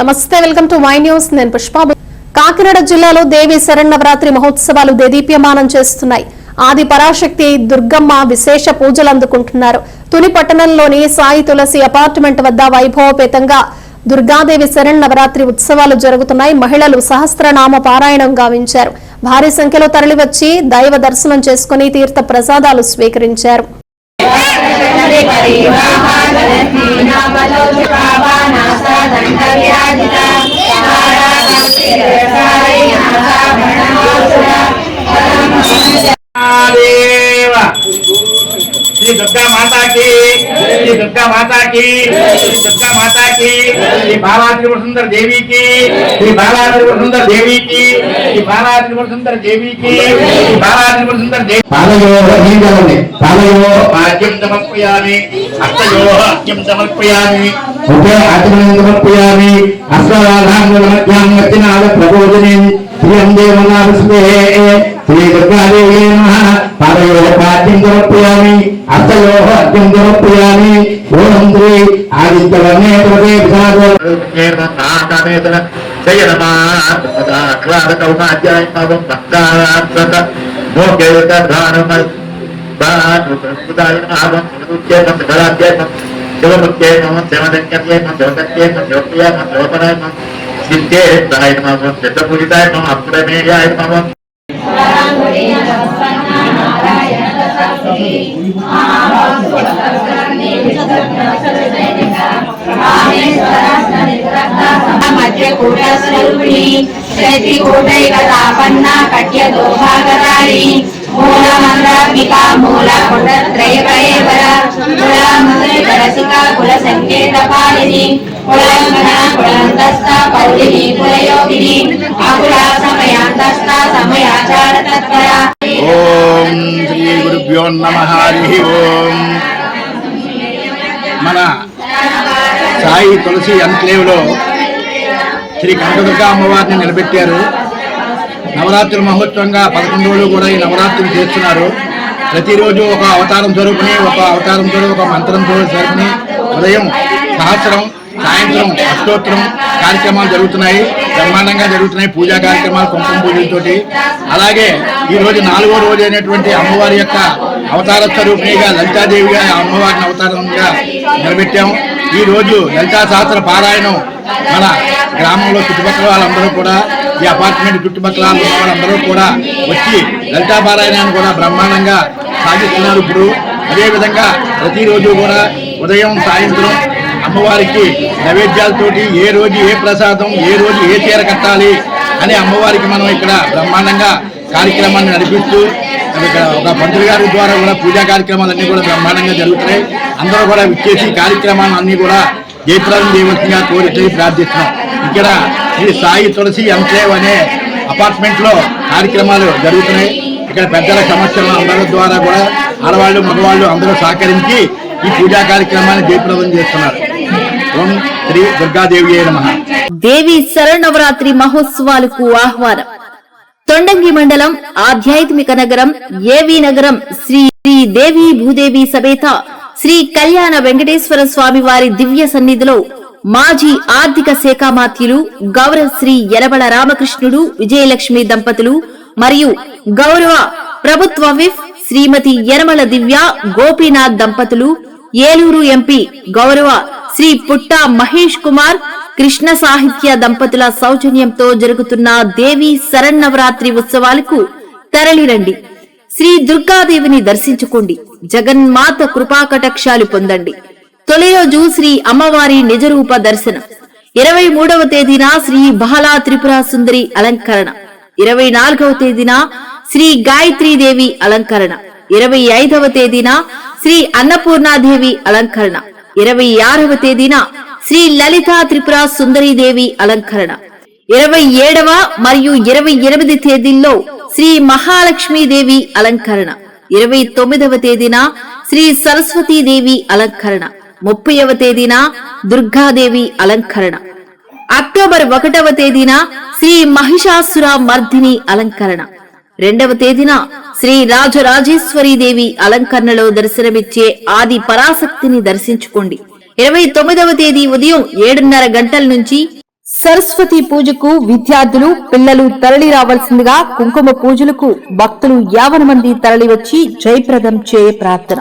నమస్తే welcome to my news. నేను పుష్ప. కాకినాడ జిల్లాలో దేవి శరణవరాత్రి మహోత్సవాలు దేదీప్యమానం చేస్తున్నాయి. ఆది పరాశక్తి దుర్గమ్మ విశేష పూజలు అందుకుంటున్నారు. తుని పట్టణంలోని సాయి తులసి అపార్ట్మెంట్ వద్ద వైభవపేతంగా దుర్గాదేవి శరణవరాత్రి ఉత్సవాలు జరుగుతున్నాయి. మహిళలు సహస్రనామ పారాయణం గావించారు. భారీ సంఖ్యలో తరలివచ్చి దైవ దర్శనం చేసుకుని తీర్థ ప్రసాదాలు స్వీకరించారు. శ్రీ దుర్గా మాతాకి శ్రీ దుర్గా మాతాకి దుర్గా మాతాకి శ్రీ బాలా దేవికి శ్రీ బాలా దేవికి శ్రీ బాలా దేవికి శ్రీ బాలా దేవి పాలయో ఆద్యం సమర్పయామి అత్తయో ఆద్యం సమర్పయామి. ఒకే ఆచమనం సమర్పయామి అశ్వరాధాంగమధ్యాం వచ్చినాద ప్రబోధిని దుర్గాదేవి నమః పాదయో పాద్యం సమర్పయామి అత్తయో అద్యం సమర్పయామి ఓం శ్రీ ఆదిత్యవర్ణే ప్రదే విషాదో జయ నమాక్లాదకౌమాధ్యాయ పవం భక్తానంద మోకేతానం బానుదాయం సుముఖ్యేమం ధరాధ్యేమం శివముఖ్యేమం శివదంక్యేమం శివసత్యేమం శివప్రియేమం శివపరాయమం సిద్ధేస్తాయ నమం సిద్ధపూజితాయ మమ అప్పుడమేయాయ మమ కూట స్వరూపిణి శక్తి కూటైక తాపన్న కట్య దోభాగరాళి మూల మంత్రాత్మిక మూల కుండత్రయ కళేవర కుల మంత్రిక రసిక కుల సంకేత పాలిని. కులంగన కులంతస్థ పౌలిని కులయోగిని. అకుల సమయాంతస్థ సమయాచార తత్పర. ఓం శ్రీ గురుభ్యో నమ హరి ఓం. మన సాయి తులసి ఎన్క్లేవ్లో శ్రీ కనకదుర్గ అమ్మవారిని నిలబెట్టారు. నవరాత్రి మహోత్సవంగా పదకొండు రోజులు కూడా ఈ నవరాత్రులు చేస్తున్నారు. ప్రతిరోజు ఒక అవతారం స్వరూపుని ఒక అవతారం స్వరూపు ఒక మంత్రం స్వరూపుని ఉదయం సహస్రం సాయంత్రం అష్టోత్తరం కార్యక్రమాలు జరుగుతున్నాయి. బ్రహ్మాండంగా జరుగుతున్నాయి పూజా కార్యక్రమాలు కుంకుమ పూజలతోటి. అలాగే ఈరోజు నాలుగో రోజు అయినటువంటి అమ్మవారి యొక్క అవతార స్వరూపిణిగా లలితాదేవిగా అమ్మవారిని అవతారంగా నిలబెట్టాము ఈ రోజు లలితా సహస్ర పారాయణం మన గ్రామంలో చుట్టుపక్కల వాళ్ళందరూ కూడా ఈ అపార్ట్మెంట్ చుట్టుపక్కల వాళ్ళందరూ కూడా వచ్చి లలితా పారాయణాన్ని కూడా బ్రహ్మాండంగా సాగిస్తున్నారు ఇప్పుడు. అదేవిధంగా ప్రతిరోజు కూడా ఉదయం సాయంత్రం అమ్మవారికి నైవేద్యాలతోటి ఏ రోజు ఏ ప్రసాదం ఏ రోజు ఏ చీర కట్టాలి అని అమ్మవారికి మనం ఇక్కడ బ్రహ్మాండంగా కార్యక్రమాన్ని నడిపిస్తూ ఇక్కడ ఒక మంత్రి గారి ద్వారా కూడా పూజా కార్యక్రమాలు అన్నీ కూడా బ్రహ్మాండంగా జరుగుతున్నాయి. అందరూ కూడా విచ్చేసి కార్యక్రమాలను అన్ని అన్నీ కూడా జయప్రదం చేయవలసిందిగా కోరితే ప్రార్థిస్తున్నాం. ఇక్కడ శ్రీ సాయి తులసి ఎంసేవ్ అనే అపార్ట్మెంట్లో కార్యక్రమాలు జరుగుతున్నాయి. ఇక్కడ పెద్దల సమస్యలు అందరి ద్వారా కూడా ఆడవాళ్ళు మగవాళ్ళు అందరూ సహకరించి ఈ పూజా కార్యక్రమాన్ని జయప్రదం చేస్తున్నారు. ఓం శ్రీ దుర్గాదేవి నమ. దేవి శరణవరాత్రి మహోత్సవాలకు ఆహ్వానం. తొండంగి మండలం ఆధ్యాత్మిక నగరం ఏవి నగరం శ్రీ శ్రీ దేవి భూదేవి సమేత శ్రీ కళ్యాణ వెంకటేశ్వర స్వామి వారి దివ్య సన్నిధిలో మాజీ ఆర్థిక శాఖ మాత్యులు గౌరవ శ్రీ ఎలబడ రామకృష్ణుడు విజయలక్ష్మి దంపతులు మరియు గౌరవ ప్రభుత్వ విఫ్ శ్రీమతి యనమల దివ్య గోపీనాథ్ దంపతులు ఏలూరు ఎంపీ గౌరవ శ్రీ పుట్ట మహేష్ కుమార్ కృష్ణ సాహిత్య దంపతుల సౌజన్యంతో జరుగుతున్న దేవి శరన్నవరాత్రి ఉత్సవాలకు తరలిరండి. శ్రీ దుర్గాదేవిని దర్శించుకోండి. జగన్మాత కృపాకటాక్షాలు పొందండి. తొలి రోజు శ్రీ అమ్మవారి నిజరూప దర్శనం. ఇరవై మూడవ తేదీన శ్రీ బహలా త్రిపుర సుందరి అలంకరణ. ఇరవై నాలుగవ తేదీన శ్రీ గాయత్రీదేవి అలంకరణ. ఇరవై ఐదవ తేదీన శ్రీ అన్నపూర్ణాదేవి అలంకరణ. ఇరవై ఆరవ తేదీన శ్రీ లలితా త్రిపుర సుందరీదేవి అలంకరణ. ఇరవై ఏడవ మరియు ఇరవై ఎనిమిది తేదీల్లో శ్రీ మహాలక్ష్మీదేవి అలంకరణ. ఇరవై తొమ్మిదవ తేదీన శ్రీ సరస్వతీదేవి అలంకరణ. ముప్పైవ తేదీన దుర్గాదేవి అలంకరణ. అక్టోబర్ ఒకటవ తేదీన శ్రీ మహిషాసుర మర్దిని అలంకరణ. రెండవ తేదీన శ్రీ రాజరాజేశ్వరి దేవి అలంకరణలో దర్శనమిచ్చే ఆది పరాశక్తిని దర్శించుకోండి. ఇరవై తొమ్మిదవ తేదీ ఉదయం ఏడున్నర గంటల నుంచి సరస్వతి పూజకు విద్యార్థులు పిల్లలు తరలి రావాల్సిందిగా కుంకుమ పూజలకు భక్తులు యావన మంది తరలివచ్చి జయప్రదం చేయ ప్రార్థన.